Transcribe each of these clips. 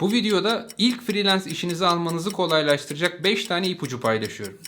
Bu videoda ilk freelance işinizi almanızı kolaylaştıracak 5 tane ipucu paylaşıyorum.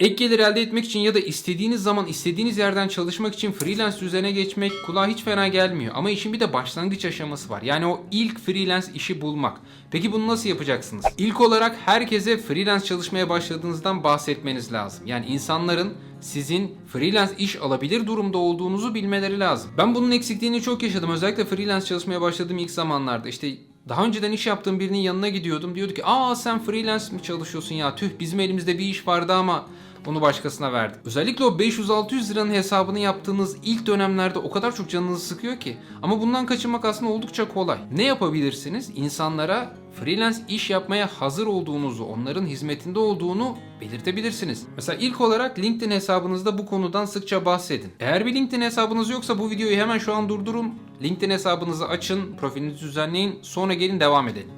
Ek gelir elde etmek için ya da istediğiniz zaman istediğiniz yerden çalışmak için freelance düzene geçmek kulağa hiç fena gelmiyor. Ama işin bir de başlangıç aşaması var. Yani o ilk freelance işi bulmak. Peki bunu nasıl yapacaksınız? İlk olarak herkese freelance çalışmaya başladığınızdan bahsetmeniz lazım. Yani insanların sizin freelance iş alabilir durumda olduğunuzu bilmeleri lazım. Ben bunun eksikliğini çok yaşadım. Özellikle freelance çalışmaya başladığım ilk zamanlarda. İşte daha önceden iş yaptığım birinin yanına gidiyordum. Diyordu ki aa sen freelance mi çalışıyorsun ya tüh bizim elimizde bir iş vardı ama onu başkasına verdik. Özellikle o 500-600 liranın hesabını yaptığınız ilk dönemlerde o kadar çok canınızı sıkıyor ki. Ama bundan kaçınmak aslında oldukça kolay. Ne yapabilirsiniz? İnsanlara freelance iş yapmaya hazır olduğunuzu, onların hizmetinde olduğunu belirtebilirsiniz. Mesela ilk olarak LinkedIn hesabınızda bu konudan sıkça bahsedin. Eğer bir LinkedIn hesabınız yoksa bu videoyu hemen şu an durdurun. LinkedIn hesabınızı açın, profilinizi düzenleyin, sonra gelin devam edelim.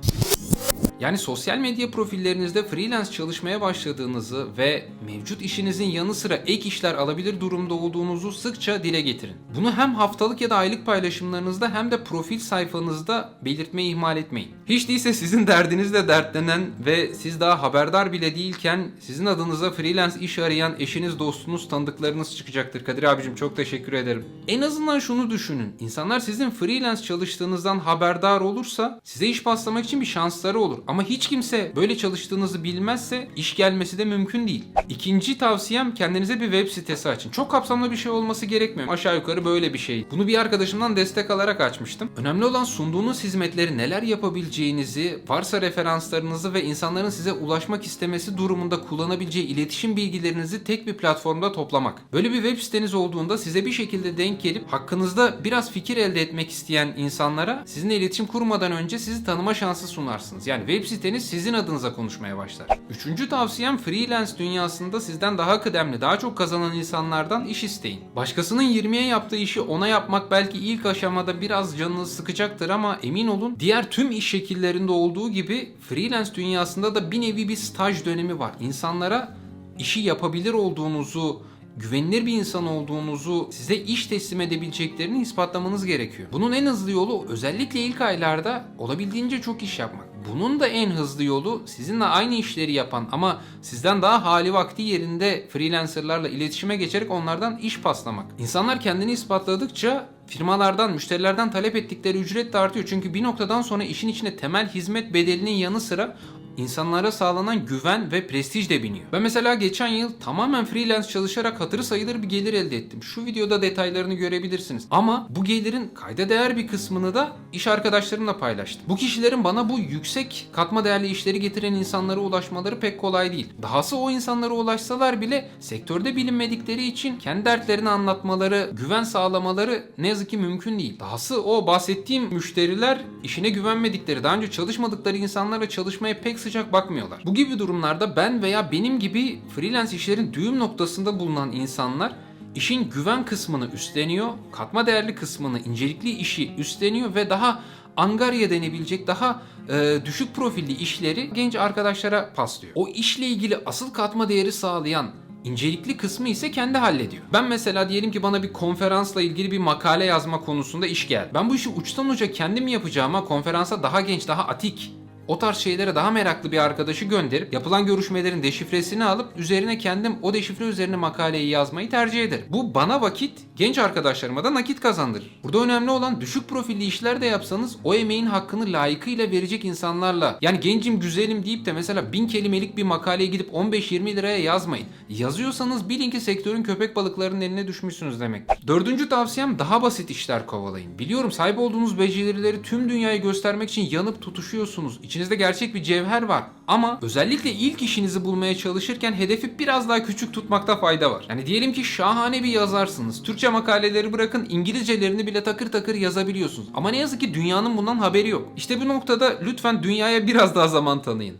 Yani sosyal medya profillerinizde freelance çalışmaya başladığınızı ve mevcut işinizin yanı sıra ek işler alabilir durumda olduğunuzu sıkça dile getirin. Bunu hem haftalık ya da aylık paylaşımlarınızda hem de profil sayfanızda belirtmeyi ihmal etmeyin. Hiç değilse sizin derdinizle dertlenen ve siz daha haberdar bile değilken sizin adınıza freelance iş arayan eşiniz, dostunuz, tanıdıklarınız çıkacaktır. Kadir abicim çok teşekkür ederim. En azından şunu düşünün. İnsanlar sizin freelance çalıştığınızdan haberdar olursa size iş paslamak için bir şansları olur. Ama hiç kimse böyle çalıştığınızı bilmezse iş gelmesi de mümkün değil. İkinci tavsiyem kendinize bir web sitesi açın. Çok kapsamlı bir şey olması gerekmiyor. Aşağı yukarı böyle bir şey. Bunu bir arkadaşımdan destek alarak açmıştım. Önemli olan sunduğunuz hizmetleri neler yapabileceğinizi, varsa referanslarınızı ve insanların size ulaşmak istemesi durumunda kullanabileceği iletişim bilgilerinizi tek bir platformda toplamak. Böyle bir web siteniz olduğunda size bir şekilde denk gelip hakkınızda biraz fikir elde etmek isteyen insanlara sizinle iletişim kurmadan önce sizi tanıma şansı sunarsınız. Yani web siteniz sizin adınıza konuşmaya başlar. Üçüncü tavsiyem freelance dünyasında sizden daha kıdemli, daha çok kazanan insanlardan iş isteyin. Başkasının 20'ye yaptığı işi ona yapmak belki ilk aşamada biraz canınızı sıkacaktır ama emin olun diğer tüm iş şekillerinde olduğu gibi freelance dünyasında da bir nevi bir staj dönemi var. İnsanlara işi yapabilir olduğunuzu, güvenilir bir insan olduğunuzu, size iş teslim edebileceklerini ispatlamanız gerekiyor. Bunun en hızlı yolu özellikle ilk aylarda olabildiğince çok iş yapmak. Bunun da en hızlı yolu sizinle aynı işleri yapan ama sizden daha hali vakti yerinde freelancerlarla iletişime geçerek onlardan iş paslamak. İnsanlar kendini ispatladıkça firmalardan, müşterilerden talep ettikleri ücret de artıyor. Çünkü bir noktadan sonra işin içine temel hizmet bedelinin yanı sıra insanlara sağlanan güven ve prestij de biniyor. Ben mesela geçen yıl tamamen freelance çalışarak hatırı sayılır bir gelir elde ettim. Şu videoda detaylarını görebilirsiniz. Ama bu gelirin kayda değer bir kısmını da iş arkadaşlarımla paylaştım. Bu kişilerin bana bu yüksek katma değerli işleri getiren insanlara ulaşmaları pek kolay değil. Dahası o insanlara ulaşsalar bile sektörde bilinmedikleri için kendi dertlerini anlatmaları, güven sağlamaları ne yazık ki mümkün değil. Dahası o bahsettiğim müşteriler işine güvenmedikleri, daha önce çalışmadıkları insanlarla çalışmaya pek sıcak bakmıyorlar. Bu gibi durumlarda ben veya benim gibi freelance işlerin düğüm noktasında bulunan insanlar işin güven kısmını üstleniyor, katma değerli kısmını, incelikli işi üstleniyor ve daha angarya denebilecek daha e, düşük profilli işleri genç arkadaşlara paslıyor. O işle ilgili asıl katma değeri sağlayan İncelikli kısmı ise kendi hallediyor. Ben mesela diyelim ki bana bir konferansla ilgili bir makale yazma konusunda iş geldi. Ben bu işi uçtan uca kendim yapacağıma konferansa daha genç, daha atik, o tarz şeylere daha meraklı bir arkadaşı gönderip yapılan görüşmelerin deşifresini alıp üzerine kendim o deşifre üzerine makaleyi yazmayı tercih ederim. Bu bana vakit, genç arkadaşlarıma da nakit kazandırır. Burada önemli olan düşük profilli işler de yapsanız o emeğin hakkını layıkıyla verecek insanlarla. Yani gencim güzelim deyip de mesela bin kelimelik bir makaleye gidip 15-20 liraya yazmayın. Yazıyorsanız bilin ki sektörün köpek balıklarının eline düşmüşsünüz demek. Dördüncü tavsiyem daha basit işler kovalayın. Biliyorum sahip olduğunuz becerileri tüm dünyaya göstermek için yanıp tutuşuyorsunuz. İçinizde gerçek bir cevher var. Ama özellikle ilk işinizi bulmaya çalışırken hedefi biraz daha küçük tutmakta fayda var. Yani diyelim ki şahane bir yazarsınız. Türkçe makaleleri bırakın İngilizcelerini bile takır takır yazabiliyorsunuz. Ama ne yazık ki dünyanın bundan haberi yok. İşte bu noktada lütfen dünyaya biraz daha zaman tanıyın.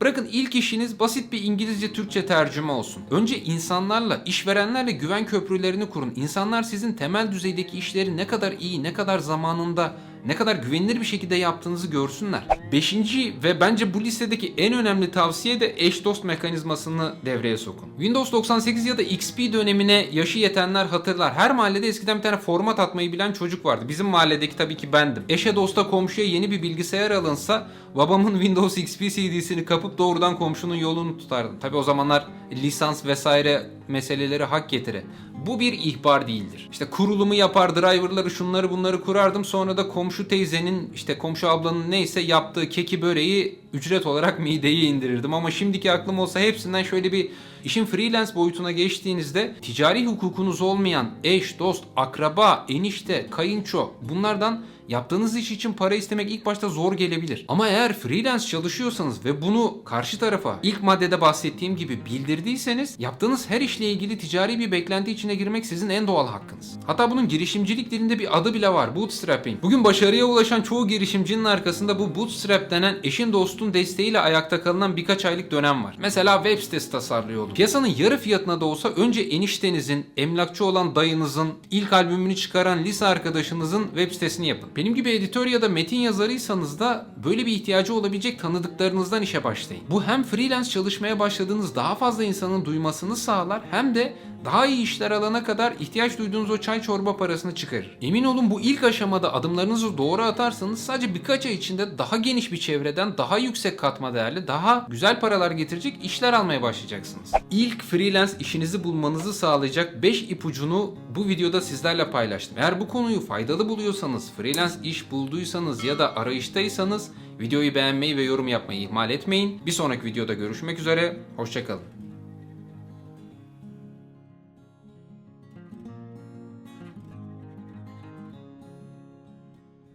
Bırakın ilk işiniz basit bir İngilizce Türkçe tercüme olsun. Önce insanlarla, işverenlerle güven köprülerini kurun. İnsanlar sizin temel düzeydeki işleri ne kadar iyi, ne kadar zamanında ne kadar güvenilir bir şekilde yaptığınızı görsünler. Beşinci ve bence bu listedeki en önemli tavsiye de eş dost mekanizmasını devreye sokun. Windows 98 ya da XP dönemine yaşı yetenler hatırlar. Her mahallede eskiden bir tane format atmayı bilen çocuk vardı. Bizim mahalledeki tabii ki bendim. Eşe dosta komşuya yeni bir bilgisayar alınsa babamın Windows XP CD'sini kapıp doğrudan komşunun yolunu tutardım. Tabii o zamanlar lisans vesaire meseleleri hak getire. Bu bir ihbar değildir. İşte kurulumu yapar, driverları şunları bunları kurardım. Sonra da komşu teyzenin işte komşu ablanın neyse yaptığı keki böreği ücret olarak mideye indirirdim. Ama şimdiki aklım olsa hepsinden şöyle bir işin freelance boyutuna geçtiğinizde ticari hukukunuz olmayan eş, dost, akraba, enişte, kayınço bunlardan Yaptığınız iş için para istemek ilk başta zor gelebilir. Ama eğer freelance çalışıyorsanız ve bunu karşı tarafa ilk maddede bahsettiğim gibi bildirdiyseniz yaptığınız her işle ilgili ticari bir beklenti içine girmek sizin en doğal hakkınız. Hatta bunun girişimcilik dilinde bir adı bile var. Bootstrapping. Bugün başarıya ulaşan çoğu girişimcinin arkasında bu bootstrap denen eşin dostun desteğiyle ayakta kalınan birkaç aylık dönem var. Mesela web sitesi tasarlıyor olun. Piyasanın yarı fiyatına da olsa önce eniştenizin, emlakçı olan dayınızın, ilk albümünü çıkaran lise arkadaşınızın web sitesini yapın. Benim gibi editör ya da metin yazarıysanız da böyle bir ihtiyacı olabilecek tanıdıklarınızdan işe başlayın. Bu hem freelance çalışmaya başladığınız daha fazla insanın duymasını sağlar hem de daha iyi işler alana kadar ihtiyaç duyduğunuz o çay çorba parasını çıkarır. Emin olun bu ilk aşamada adımlarınızı doğru atarsanız sadece birkaç ay içinde daha geniş bir çevreden daha yüksek katma değerli, daha güzel paralar getirecek işler almaya başlayacaksınız. İlk freelance işinizi bulmanızı sağlayacak 5 ipucunu bu videoda sizlerle paylaştım. Eğer bu konuyu faydalı buluyorsanız, freelance iş bulduysanız ya da arayıştaysanız videoyu beğenmeyi ve yorum yapmayı ihmal etmeyin. Bir sonraki videoda görüşmek üzere, hoşçakalın.